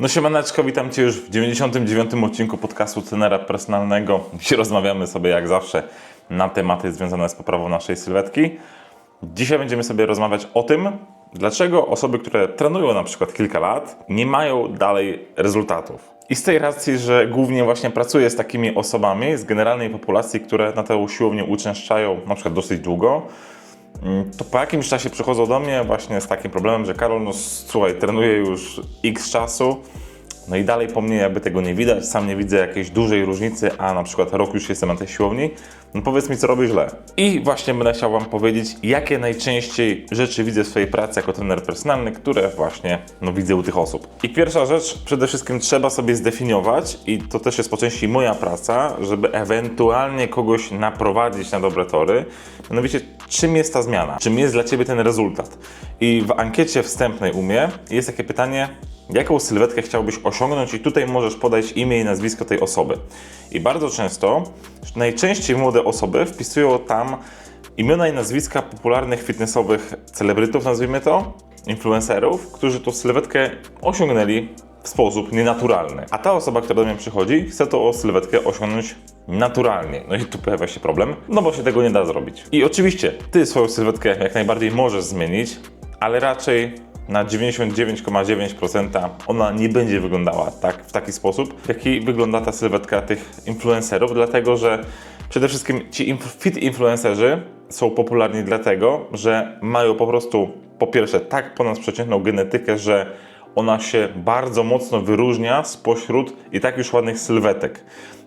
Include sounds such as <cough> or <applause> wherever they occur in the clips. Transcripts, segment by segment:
No siemaneczko, witam Cię już w 99. odcinku podcastu Trenera Personalnego. Dzisiaj rozmawiamy sobie jak zawsze na tematy związane z poprawą naszej sylwetki. Dzisiaj będziemy sobie rozmawiać o tym, dlaczego osoby, które trenują na przykład kilka lat, nie mają dalej rezultatów. I z tej racji, że głównie właśnie pracuję z takimi osobami z generalnej populacji, które na tę siłownię uczęszczają na przykład dosyć długo, to po jakimś czasie przychodzą do mnie właśnie z takim problemem, że Karol, no słuchaj, trenuję już x czasu, no i dalej po mnie jakby tego nie widać, sam nie widzę jakiejś dużej różnicy, a na przykład rok już jestem na tej siłowni, no powiedz mi, co robię źle. I właśnie będę chciał Wam powiedzieć, jakie najczęściej rzeczy widzę w swojej pracy jako trener personalny, które właśnie no, widzę u tych osób. I pierwsza rzecz, przede wszystkim trzeba sobie zdefiniować, i to też jest po części moja praca, żeby ewentualnie kogoś naprowadzić na dobre tory, mianowicie czym jest ta zmiana, czym jest dla Ciebie ten rezultat. I w ankiecie wstępnej u mnie jest takie pytanie, jaką sylwetkę chciałbyś osiągnąć i tutaj możesz podać imię i nazwisko tej osoby. I bardzo często, najczęściej młode osoby wpisują tam imiona i nazwiska popularnych fitnessowych celebrytów, nazwijmy to, influencerów, którzy tą sylwetkę osiągnęli w sposób nienaturalny. A ta osoba, która do mnie przychodzi, chce tą sylwetkę osiągnąć naturalnie. No i tu pojawia się problem, no bo się tego nie da zrobić. I oczywiście, ty swoją sylwetkę jak najbardziej możesz zmienić, ale raczej na 99,9% ona nie będzie wyglądała tak, w taki sposób, jaki wygląda ta sylwetka tych influencerów, dlatego że przede wszystkim ci fit influencerzy są popularni dlatego, że mają po prostu po pierwsze tak ponadprzeciętną genetykę, że ona się bardzo mocno wyróżnia spośród i tak już ładnych sylwetek.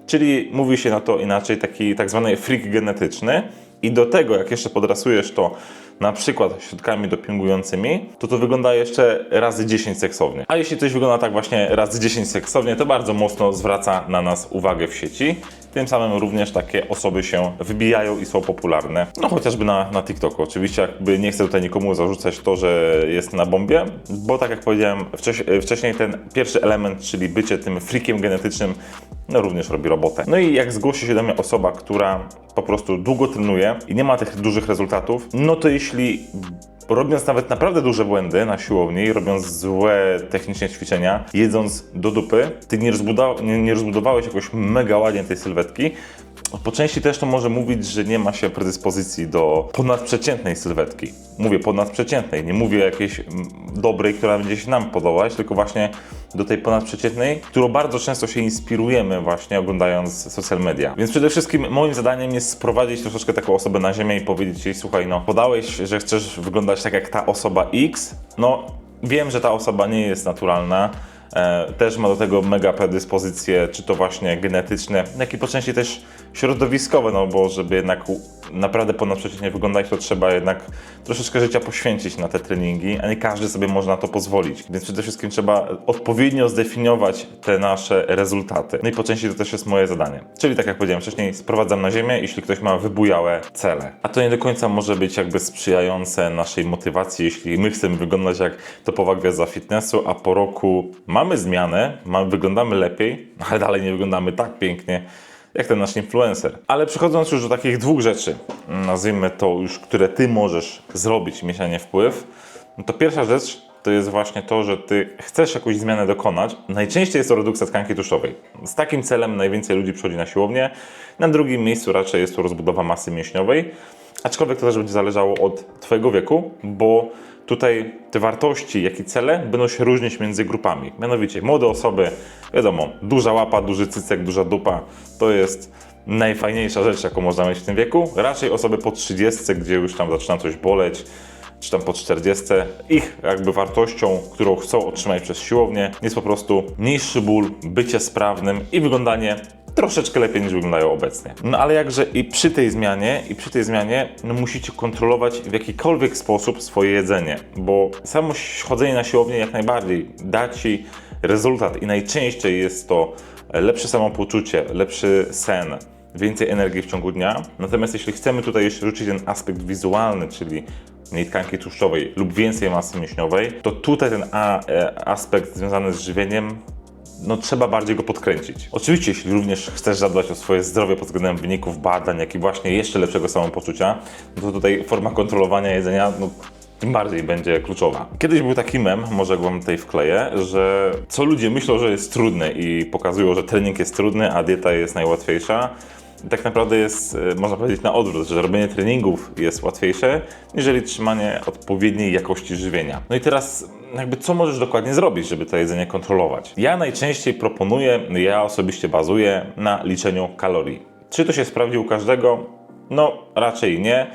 Czyli mówi się na to inaczej, taki tak zwany freak genetyczny. I do tego, jak jeszcze podrasujesz to na przykład środkami dopingującymi, to to wygląda jeszcze razy 10 seksownie. A jeśli coś wygląda tak właśnie razy 10 seksownie, to bardzo mocno zwraca na nas uwagę w sieci. Tym samym również takie osoby się wybijają i są popularne. No chociażby na, na TikToku. Oczywiście jakby nie chcę tutaj nikomu zarzucać to, że jest na bombie, bo tak jak powiedziałem wcześ- wcześniej, ten pierwszy element, czyli bycie tym freakiem genetycznym, no również robi robotę. No i jak zgłosi się do mnie osoba, która po prostu długo trenuje i nie ma tych dużych rezultatów, no to jeśli robiąc nawet naprawdę duże błędy na siłowni, robiąc złe technicznie ćwiczenia, jedząc do dupy, ty nie, rozbudowa- nie, nie rozbudowałeś jakoś mega ładnie tej sylwetki, po części też to może mówić, że nie ma się predyspozycji do ponadprzeciętnej sylwetki. Mówię ponadprzeciętnej, nie mówię jakiejś mm, dobrej, która będzie się nam podobać, tylko właśnie do tej ponadprzeciętnej, którą bardzo często się inspirujemy właśnie oglądając social media. Więc przede wszystkim moim zadaniem jest sprowadzić troszeczkę taką osobę na ziemię i powiedzieć jej, słuchaj, no podałeś, że chcesz wyglądać tak jak ta osoba X, no wiem, że ta osoba nie jest naturalna, też ma do tego mega predyspozycje, czy to właśnie genetyczne, jak i po części też środowiskowe, no bo żeby jednak naprawdę ponadprzeciętnie wyglądać, to trzeba jednak troszeczkę życia poświęcić na te treningi, a nie każdy sobie może na to pozwolić. Więc przede wszystkim trzeba odpowiednio zdefiniować te nasze rezultaty. No i po części to też jest moje zadanie. Czyli tak jak powiedziałem wcześniej, sprowadzam na ziemię, jeśli ktoś ma wybujałe cele. A to nie do końca może być jakby sprzyjające naszej motywacji, jeśli my chcemy wyglądać jak topowa gwiazda fitnessu, a po roku mamy zmianę, wyglądamy lepiej, <laughs> ale dalej nie wyglądamy tak pięknie, jak ten nasz influencer. Ale przechodząc już do takich dwóch rzeczy, nazwijmy to już, które ty możesz zrobić, mieć na nie wpływ, no to pierwsza rzecz to jest właśnie to, że ty chcesz jakąś zmianę dokonać. Najczęściej jest to redukcja tkanki tłuszczowej. Z takim celem najwięcej ludzi przychodzi na siłownię. Na drugim miejscu raczej jest to rozbudowa masy mięśniowej. Aczkolwiek to też będzie zależało od Twojego wieku, bo tutaj te wartości, jak i cele będą się różnić między grupami. Mianowicie młode osoby, wiadomo, duża łapa, duży cycek, duża dupa, to jest najfajniejsza rzecz, jaką można mieć w tym wieku. Raczej osoby po 30, gdzie już tam zaczyna coś boleć, czy tam po 40, ich jakby wartością, którą chcą otrzymać przez siłownię, jest po prostu mniejszy ból, bycie sprawnym i wyglądanie troszeczkę lepiej niż wyglądają obecnie. No ale jakże i przy tej zmianie, i przy tej zmianie no, musicie kontrolować w jakikolwiek sposób swoje jedzenie, bo samo chodzenie na siłownię jak najbardziej da Ci rezultat i najczęściej jest to lepsze samopoczucie, lepszy sen, więcej energii w ciągu dnia. Natomiast jeśli chcemy tutaj jeszcze rzucić ten aspekt wizualny, czyli mniej tkanki tłuszczowej lub więcej masy mięśniowej, to tutaj ten e, aspekt związany z żywieniem no trzeba bardziej go podkręcić. Oczywiście, jeśli również chcesz zadbać o swoje zdrowie pod względem wyników badań, jak i właśnie jeszcze lepszego samopoczucia, no to tutaj forma kontrolowania jedzenia no, tym bardziej będzie kluczowa. Kiedyś był taki mem, może go wam tutaj wkleję, że co ludzie myślą, że jest trudne i pokazują, że trening jest trudny, a dieta jest najłatwiejsza. Tak naprawdę jest, e, można powiedzieć na odwrót, że robienie treningów jest łatwiejsze, niżeli trzymanie odpowiedniej jakości żywienia. No i teraz jakby co możesz dokładnie zrobić, żeby to jedzenie kontrolować? Ja najczęściej proponuję, ja osobiście bazuję na liczeniu kalorii. Czy to się sprawdzi u każdego? No, raczej nie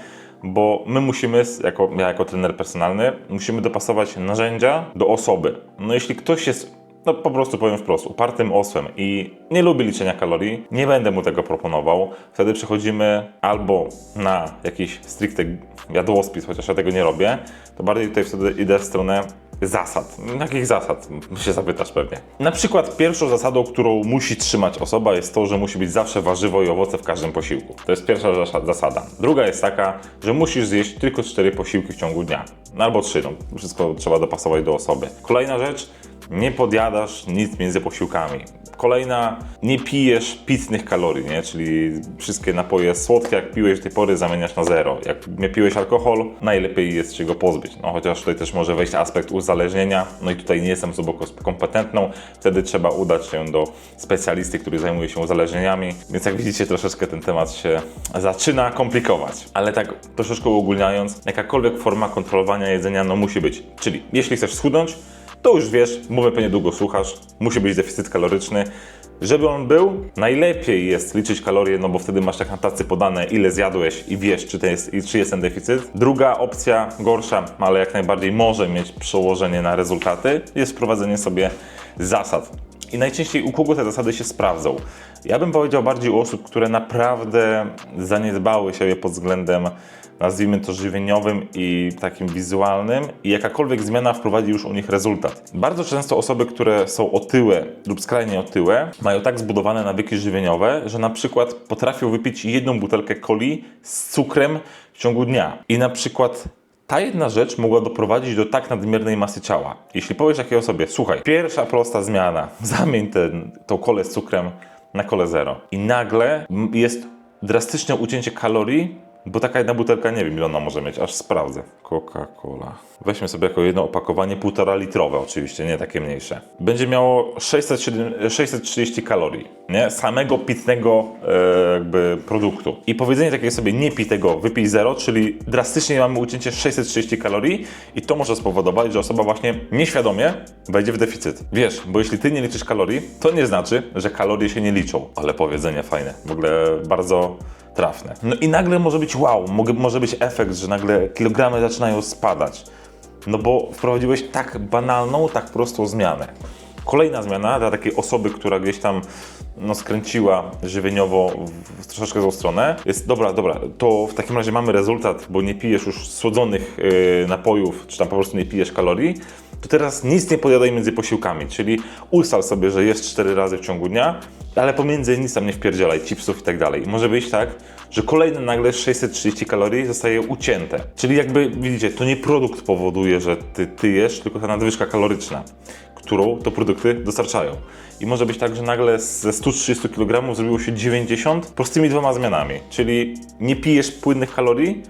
bo my musimy, jako, ja jako trener personalny, musimy dopasować narzędzia do osoby. No jeśli ktoś jest, no po prostu powiem wprost, upartym osłem i nie lubi liczenia kalorii, nie będę mu tego proponował. Wtedy przechodzimy albo na jakiś stricte jadłospis, chociaż ja tego nie robię, to bardziej tutaj wtedy idę w stronę zasad. Jakich zasad? Się zapytasz pewnie. Na przykład pierwszą zasadą, którą musi trzymać osoba jest to, że musi być zawsze warzywo i owoce w każdym posiłku. To jest pierwsza zasada. Druga jest taka, że musisz zjeść tylko cztery posiłki w ciągu dnia. No albo trzy, no. Wszystko trzeba dopasować do osoby. Kolejna rzecz, nie podjadasz nic między posiłkami. Kolejna, nie pijesz pitnych kalorii, nie? czyli wszystkie napoje słodkie, jak piłeś do tej pory, zamieniasz na zero. Jak nie piłeś alkohol, najlepiej jest się go pozbyć. No, chociaż tutaj też może wejść aspekt uzależnienia, no i tutaj nie jestem osobą kompetentną, wtedy trzeba udać się do specjalisty, który zajmuje się uzależnieniami, więc jak widzicie, troszeczkę ten temat się zaczyna komplikować. Ale tak troszeczkę uogólniając, jakakolwiek forma kontrolowania jedzenia no musi być. Czyli jeśli chcesz schudnąć, to już wiesz, mówię pewnie długo słuchasz, musi być deficyt kaloryczny. Żeby on był, najlepiej jest liczyć kalorie, no bo wtedy masz tak na tacy podane, ile zjadłeś i wiesz, czy, to jest, czy jest ten deficyt. Druga opcja, gorsza, ale jak najbardziej może mieć przełożenie na rezultaty, jest wprowadzenie sobie zasad. I najczęściej u kogo te zasady się sprawdzą? Ja bym powiedział bardziej u osób, które naprawdę zaniedbały siebie pod względem nazwijmy to żywieniowym i takim wizualnym i jakakolwiek zmiana wprowadzi już u nich rezultat. Bardzo często osoby, które są otyłe lub skrajnie otyłe, mają tak zbudowane nawyki żywieniowe, że na przykład potrafią wypić jedną butelkę coli z cukrem w ciągu dnia. I na przykład ta jedna rzecz mogła doprowadzić do tak nadmiernej masy ciała. Jeśli powiesz takiej osobie, słuchaj, pierwsza prosta zmiana, <laughs> zamień ten, tą kolę z cukrem na kole zero. I nagle jest drastyczne ucięcie kalorii bo taka jedna butelka, nie wiem ile ona może mieć, aż sprawdzę. Coca-Cola. Weźmy sobie jako jedno opakowanie, półtora litrowe oczywiście, nie takie mniejsze. Będzie miało 607, 630 kalorii, nie? Samego pitnego e, jakby produktu. I powiedzenie takiej sobie nie pij tego, wypij zero, czyli drastycznie mamy ucięcie 630 kalorii i to może spowodować, że osoba właśnie nieświadomie wejdzie w deficyt. Wiesz, bo jeśli ty nie liczysz kalorii, to nie znaczy, że kalorie się nie liczą. Ale powiedzenie fajne. W ogóle bardzo trafne. No i nagle może być wow, może być efekt, że nagle kilogramy zaczynają spadać. No bo wprowadziłeś tak banalną, tak prostą zmianę. Kolejna zmiana dla takiej osoby, która gdzieś tam no, skręciła żywieniowo w troszeczkę złą stronę, jest dobra, dobra, to w takim razie mamy rezultat, bo nie pijesz już słodzonych yy, napojów, czy tam po prostu nie pijesz kalorii, to teraz nic nie podjadaj między posiłkami, czyli ustal sobie, że jest 4 razy w ciągu dnia, ale pomiędzy nic tam nie wpierdzielaj, chipsów i tak dalej. Może być tak, że kolejne nagle 630 kalorii zostaje ucięte. Czyli jakby widzicie, to nie produkt powoduje, że ty, ty jesz, tylko ta nadwyżka kaloryczna, którą to produkty dostarczają. I może być tak, że nagle ze 130 kg zrobiło się 90 prostymi dwoma zmianami. Czyli nie pijesz płynnych kalorii,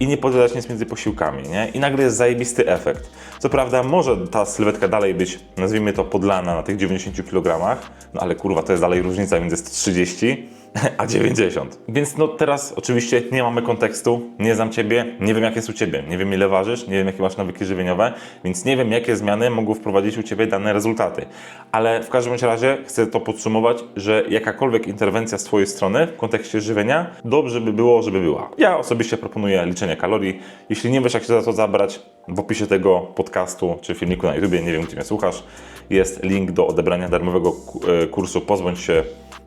i nie podjadać nic między posiłkami, nie? I nagle jest zajebisty efekt. Co prawda może ta sylwetka dalej być, nazwijmy to, podlana na tych 90 kg, no ale kurwa, to jest dalej różnica między 130 a 90. Więc no teraz oczywiście nie mamy kontekstu, nie znam Ciebie, nie wiem jak jest u Ciebie, nie wiem ile ważysz, nie wiem jakie masz nawyki żywieniowe, więc nie wiem jakie zmiany mogą wprowadzić u Ciebie dane rezultaty. Ale w każdym razie chcę to podsumować, że jakakolwiek interwencja z Twojej strony w kontekście żywienia, dobrze by było, żeby była. Ja osobiście proponuję liczenie kalorii. Jeśli nie wiesz jak się za to zabrać, w opisie tego podcastu czy filmiku na YouTube, nie wiem gdzie mnie słuchasz, jest link do odebrania darmowego e, kursu Pozbądź się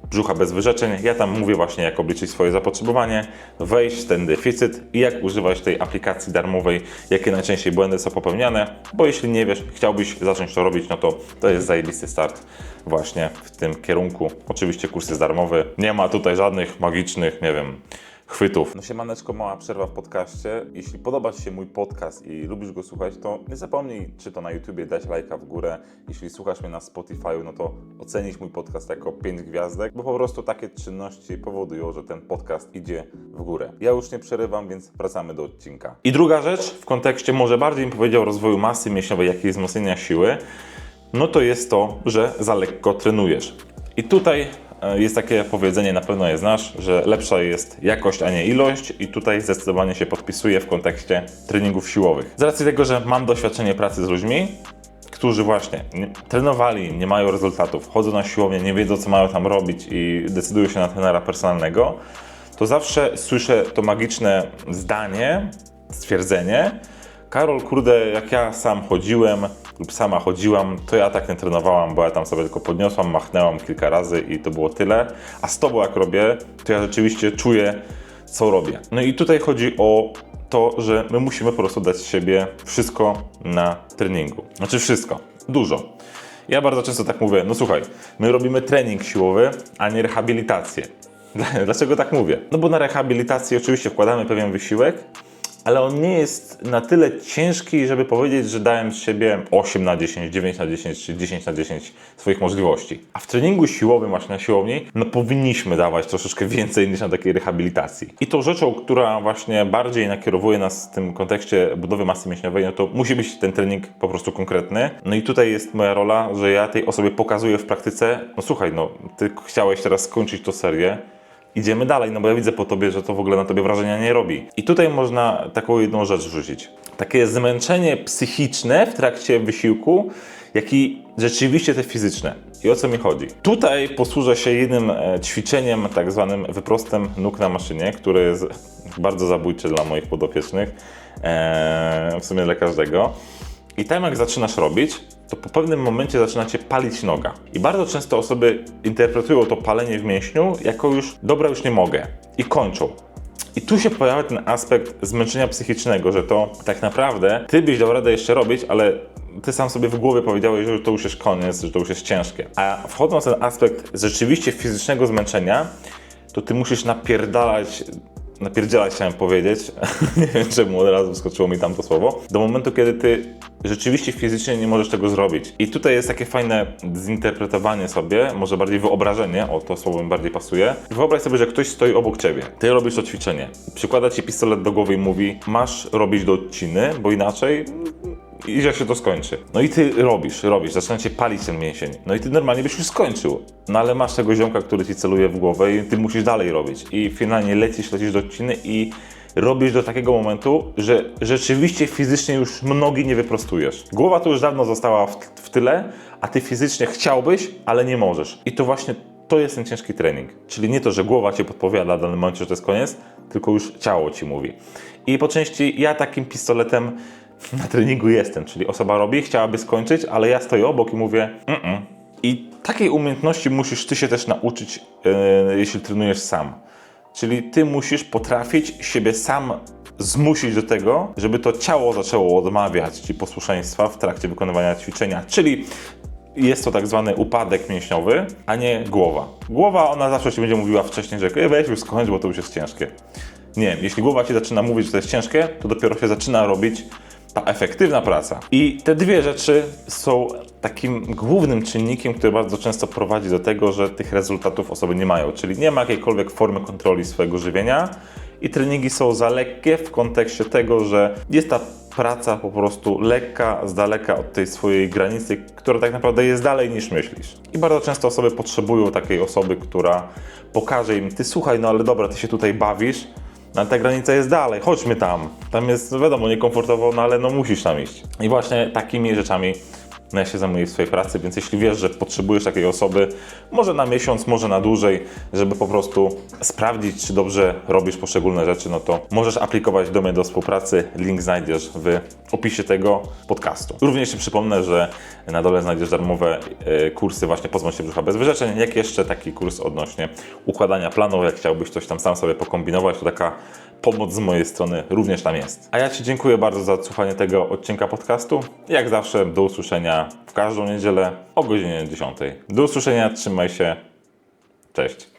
brzucha bez wyrzeczeń. Ja tam mówię właśnie, jak obliczyć swoje zapotrzebowanie, wejść w ten deficyt i jak używać tej aplikacji darmowej, jakie najczęściej błędy są popełniane, bo jeśli nie wiesz, chciałbyś zacząć to robić, no to to jest zajebisty start właśnie w tym kierunku. Oczywiście kurs jest darmowy, nie ma tutaj żadnych magicznych, nie wiem, chwytów. No siemaneczko, mała przerwa w podcaście. Jeśli podoba Ci się mój podcast i lubisz go słuchać, to nie zapomnij, czy to na YouTubie dać lajka w górę. Jeśli słuchasz mnie na Spotify, no to ocenić mój podcast jako 5 gwiazdek, bo po prostu takie czynności powodują, że ten podcast idzie w górę. Ja już nie przerywam, więc wracamy do odcinka. I druga rzecz, w kontekście może bardziej bym powiedział rozwoju masy mięśniowej, jak i wzmocnienia siły, no to jest to, że za lekko trenujesz. I tutaj jest takie powiedzenie, na pewno je znasz, że lepsza jest jakość, a nie ilość i tutaj zdecydowanie się podpisuję w kontekście treningów siłowych. Z racji tego, że mam doświadczenie pracy z ludźmi, którzy właśnie nie, trenowali, nie mają rezultatów, chodzą na siłownię, nie wiedzą co mają tam robić i decydują się na trenera personalnego, to zawsze słyszę to magiczne zdanie, stwierdzenie, Karol, kurde, jak ja sam chodziłem lub sama chodziłam, to ja tak nie trenowałam, bo ja tam sobie tylko podniosłam, machnęłam kilka razy i to było tyle. A z tobą jak robię, to ja rzeczywiście czuję, co robię. No i tutaj chodzi o to, że my musimy po prostu dać z siebie wszystko na treningu. Znaczy wszystko, dużo. Ja bardzo często tak mówię, no słuchaj, my robimy trening siłowy, a nie rehabilitację. <laughs> Dlaczego tak mówię? No bo na rehabilitację oczywiście wkładamy pewien wysiłek, ale on nie jest na tyle ciężki, żeby powiedzieć, że dałem z siebie 8 na 10, 9 na 10 czy 10 na 10 swoich możliwości. A w treningu siłowym, właśnie na siłowni, no powinniśmy dawać troszeczkę więcej niż na takiej rehabilitacji. I tą rzeczą, która właśnie bardziej nakierowuje nas w tym kontekście budowy masy mięśniowej, no to musi być ten trening po prostu konkretny. No i tutaj jest moja rola, że ja tej osobie pokazuję w praktyce, no słuchaj, no ty chciałeś teraz skończyć tą serię, idziemy dalej, no bo ja widzę po tobie, że to w ogóle na tobie wrażenia nie robi. I tutaj można taką jedną rzecz wrzucić. Takie zmęczenie psychiczne w trakcie wysiłku, jak i rzeczywiście te fizyczne. I o co mi chodzi? Tutaj posłużę się jednym e, ćwiczeniem, tak zwanym wyprostem nóg na maszynie, które jest bardzo zabójcze dla moich podopiecznych, e, w sumie dla każdego. I tam jak zaczynasz robić, to po pewnym momencie zaczyna cię palić noga. I bardzo często osoby interpretują to palenie w mięśniu jako już dobra, już nie mogę. I kończą. I tu się pojawia ten aspekt zmęczenia psychicznego, że to tak naprawdę ty byś dał radę jeszcze robić, ale ty sam sobie w głowie powiedziałeś, że to już jest koniec, że to już jest ciężkie. A wchodząc w ten aspekt rzeczywiście fizycznego zmęczenia, to ty musisz napierdalać napierdzielać chciałem powiedzieć, <laughs> nie wiem czemu od razu wyskoczyło mi tam to słowo, do momentu, kiedy ty rzeczywiście fizycznie nie możesz tego zrobić. I tutaj jest takie fajne zinterpretowanie sobie, może bardziej wyobrażenie, o to słowo mi bardziej pasuje. Wyobraź sobie, że ktoś stoi obok ciebie, ty robisz to ćwiczenie, przykłada ci pistolet do głowy i mówi, masz robić do odciny, bo inaczej i że się to skończy. No i ty robisz, robisz, zaczyna cię palić ten mięsień. No i ty normalnie byś już skończył. No ale masz tego ziomka, który ci celuje w głowę i ty musisz dalej robić. I finalnie lecisz, lecisz do odciny i robisz do takiego momentu, że rzeczywiście fizycznie już nogi nie wyprostujesz. Głowa to już dawno została w, w tyle, a ty fizycznie chciałbyś, ale nie możesz. I to właśnie to jest ten ciężki trening. Czyli nie to, że głowa ci podpowiada w danym momencie, że to jest koniec, tylko już ciało ci mówi. I po części ja takim pistoletem <laughs> na treningu jestem, czyli osoba robi, chciałaby skończyć, ale ja stoję obok i mówię Mm-mm. I takiej umiejętności musisz ty się też nauczyć, yy, jeśli trenujesz sam. Czyli ty musisz potrafić siebie sam zmusić do tego, żeby to ciało zaczęło odmawiać ci posłuszeństwa w trakcie wykonywania ćwiczenia. Czyli jest to tak zwany upadek mięśniowy, a nie głowa. Głowa, ona zawsze ci będzie mówiła wcześniej, że "Ej, weź już skończ, bo to już jest ciężkie. Nie, jeśli głowa ci zaczyna mówić, że to jest ciężkie, to dopiero się zaczyna robić ta efektywna praca. I te dwie rzeczy są takim głównym czynnikiem, który bardzo często prowadzi do tego, że tych rezultatów osoby nie mają, czyli nie ma jakiejkolwiek formy kontroli swojego żywienia i treningi są za lekkie w kontekście tego, że jest ta praca po prostu lekka, z daleka od tej swojej granicy, która tak naprawdę jest dalej niż myślisz. I bardzo często osoby potrzebują takiej osoby, która pokaże im, ty słuchaj, no ale dobra, ty się tutaj bawisz, ale ta granica jest dalej, chodźmy tam. Tam jest, wiadomo, niekomfortowo, no ale no musisz tam iść. I właśnie takimi rzeczami się zajmuję w swojej pracy, więc jeśli wiesz, że potrzebujesz takiej osoby, może na miesiąc, może na dłużej, żeby po prostu sprawdzić, czy dobrze robisz poszczególne rzeczy, no to możesz aplikować do mnie do współpracy. Link znajdziesz w opisie tego podcastu. Również przypomnę, że na dole znajdziesz darmowe e, kursy właśnie Pozbądź się brzucha bez wyrzeczeń, jak jeszcze taki kurs odnośnie układania planów, jak chciałbyś coś tam sam sobie pokombinować, to taka pomoc z mojej strony również tam jest. A ja Ci dziękuję bardzo za odsłuchanie tego odcinka podcastu. Jak zawsze do usłyszenia w każdą niedzielę o godzinie 10. Do usłyszenia, trzymaj się. Cześć.